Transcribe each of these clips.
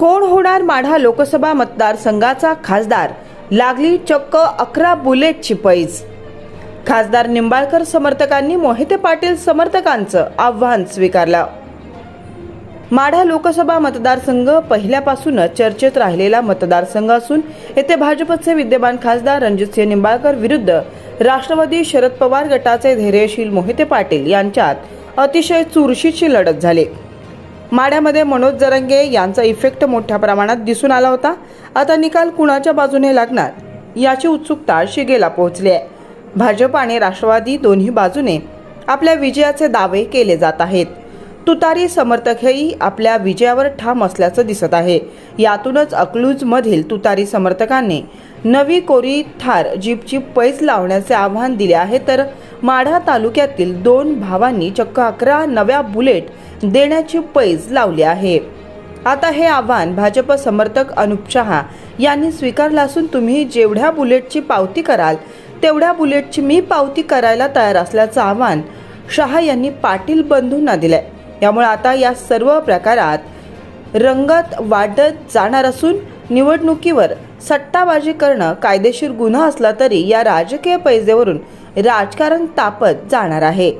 कोण होणार माढा लोकसभा मतदारसंघाचा खासदार? लागली चक्क अकरा बुलेटची पैज. खासदार निंबाळकर समर्थकांनी मोहिते पाटील समर्थकांचं आव्हान स्वीकारलं. माढा लोकसभा मतदारसंघ पहिल्यापासूनच चर्चेत राहिलेला मतदारसंघ असून येथे भाजपचे विद्यमान खासदार रणजितसिंह निंबाळकर विरुद्ध राष्ट्रवादी शरद पवार गटाचे धैर्यशील मोहिते पाटील यांच्यात अतिशय चुरशीची लढत झाली. माढ्यामध्ये मनोज जरंगे यांचा इफेक्ट मोठ्या प्रमाणात दिसून आला होता. आता निकाल कुणाच्या बाजूने लागणार याची उत्सुकता शिगेला पोहोचली आहे. भाजप आणि राष्ट्रवादी दोन्ही बाजूने आपल्या विजयाचे दावे केले जात आहेत. तुतारी समर्थकही आपल्या विजयावर ठाम असल्याचं दिसत आहे. यातूनच अकलूजमधील तुतारी समर्थकांनी नवी कोरी थार जीपची पैज लावण्याचे आव्हान दिले आहे तर माढा तालुक्यातील दोन भावांनी चक्क अकरा नव्या बुलेट देण्याची पैज लावली आहे. आता हे आव्हान भाजप समर्थक अनुप शहा यांनी स्वीकारलं असून तुम्ही जेवढ्या बुलेटची पावती कराल तेवढ्या बुलेटची मी पावती करायला तयार असल्याचं आव्हान शहा यांनी पाटील बंधूंना दिलंय. यामुळे आता या सर्व प्रकारात रंगत वाढत जाणार असून निवडणुकीवर सट्टाबाजी करणं कायदेशीर गुन्हा असला तरी या राजकीय पैजेवरून राजकारण तापत जाणार आहे.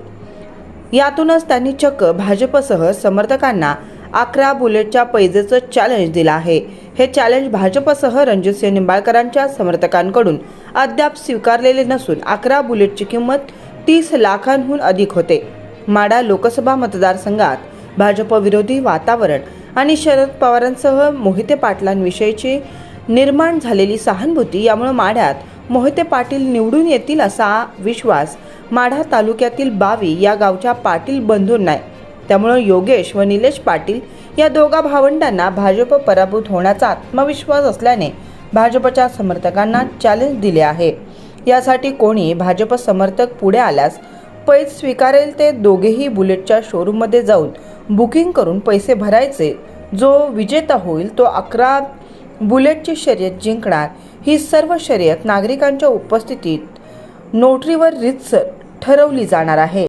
यातूनच त्यांनी चक्क भाजपसह समर्थकांना अकरा बुलेटच्या पैजेचं चॅलेंज दिलं आहे. हे चॅलेंज भाजपसह रणजितसिंह निंबाळकरांच्या समर्थकांकडून अद्याप स्वीकारलेले नसून अकरा बुलेटची किंमत तीस लाखांहून अधिक होते. माडा लोकसभा मतदारसंघात भाजपविरोधी वातावरण आणि शरद पवारांसह मोहिते पाटलांविषयीची निर्माण झालेली सहानुभूती यामुळे माढ्यात मोहिते पाटील निवडून येतील असा विश्वास माढा तालुक्यातील बावी या गावच्या पाटील बंधूंना आहे. त्यामुळं योगेश व निलेश पाटील या दोघा भावंडांना भाजप पराभूत होण्याचा आत्मविश्वास असल्याने भाजपच्या समर्थकांना चॅलेंज दिले आहे. यासाठी कोणी भाजप समर्थक पुढे आल्यास पैज स्वीकारेल ते दोघेही बुलेटच्या शोरूममध्ये जाऊन बुकिंग करून पैसे भरायचे. जो विजेता होईल तो अकरा बुलेटची शर्यत जिंकणार. ही सर्व शर्यत नागरिकांच्या उपस्थितीत नोटरीवर रितसर ठरवली जाणार आहे.